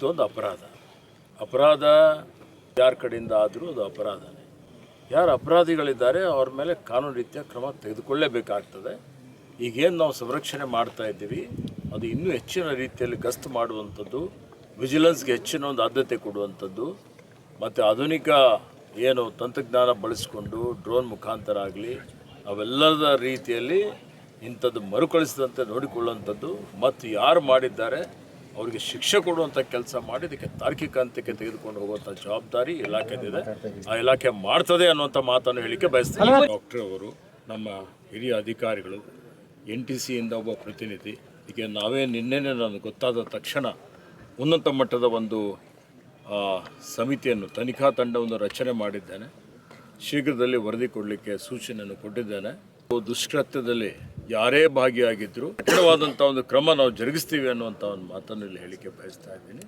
ಇದೊಂದು ಅಪರಾಧ. ಅಪರಾಧ ಯಾರ ಕಡೆಯಿಂದ ಆದರೂ ಅದು ಅಪರಾಧನೇ. ಯಾರು ಅಪರಾಧಿಗಳಿದ್ದಾರೆ ಅವ್ರ ಮೇಲೆ ಕಾನೂನು ರೀತಿಯ ಕ್ರಮ ತೆಗೆದುಕೊಳ್ಳೇಬೇಕಾಗ್ತದೆ. ಈಗೇನು ನಾವು ಸಂರಕ್ಷಣೆ ಮಾಡ್ತಾ ಇದ್ದೀವಿ, ಅದು ಇನ್ನೂ ಹೆಚ್ಚಿನ ರೀತಿಯಲ್ಲಿ ಗಸ್ತು ಮಾಡುವಂಥದ್ದು, ವಿಜಿಲೆನ್ಸ್ಗೆ ಹೆಚ್ಚಿನ ಒಂದು ಆದ್ಯತೆ ಕೊಡುವಂಥದ್ದು, ಮತ್ತು ಆಧುನಿಕ ಏನು ತಂತ್ರಜ್ಞಾನ ಬಳಸಿಕೊಂಡು ಡ್ರೋನ್ ಮುಖಾಂತರ ಆಗಲಿ, ಅವೆಲ್ಲದ ರೀತಿಯಲ್ಲಿ ಇಂಥದ್ದು ಮರುಕಳಿಸದಂತೆ ನೋಡಿಕೊಳ್ಳುವಂಥದ್ದು, ಮತ್ತು ಯಾರು ಮಾಡಿದ್ದಾರೆ ಅವರಿಗೆ ಶಿಕ್ಷೆ ಕೊಡುವಂಥ ಕೆಲಸ ಮಾಡಿ ಇದಕ್ಕೆ ತಾರ್ಕಿಕ ಹಂತಕ್ಕೆ ತೆಗೆದುಕೊಂಡು ಹೋಗುವಂಥ ಜವಾಬ್ದಾರಿ ಇಲಾಖೆದಿದೆ. ಆ ಇಲಾಖೆ ಮಾಡ್ತದೆ ಅನ್ನುವಂಥ ಮಾತನ್ನು ಹೇಳಿಕೆ ಬಯಸ್ತೀನಿ. ಡಾಕ್ಟರ್ ಅವರು ನಮ್ಮ ಹಿರಿಯ ಅಧಿಕಾರಿಗಳು ಎನ್ ಟಿ ಸಿಯಿಂದ ಒಬ್ಬ ಪ್ರತಿನಿಧಿ ಈಗ ನಾವೇ ನಿನ್ನೆನೇ ನನಗೆ ಗೊತ್ತಾದ ತಕ್ಷಣ ಉನ್ನತ ಮಟ್ಟದ ಒಂದು ಸಮಿತಿಯನ್ನು ತನಿಖಾ ತಂಡವನ್ನು ರಚನೆ ಮಾಡಿದ್ದೇನೆ. ಶೀಘ್ರದಲ್ಲಿ ವರದಿ ಕೊಡಲಿಕ್ಕೆ ಸೂಚನೆಯನ್ನು ಕೊಟ್ಟಿದ್ದೇನೆ. ದುಷ್ಕೃತ್ಯದಲ್ಲಿ ಯಾರೇ ಭಾಗಿಯಾಗಿದ್ದರೂ ಕಠಿಣವಾದಂಥ ಒಂದು ಕ್ರಮ ನಾವು ಜರುಗಿಸ್ತೀವಿ ಅನ್ನುವಂಥ ಒಂದು ಮಾತನ್ನು ಇಲ್ಲಿ ಹೇಳಿಕೆ ಬಯಸ್ತಾ ಇದ್ದೀನಿ.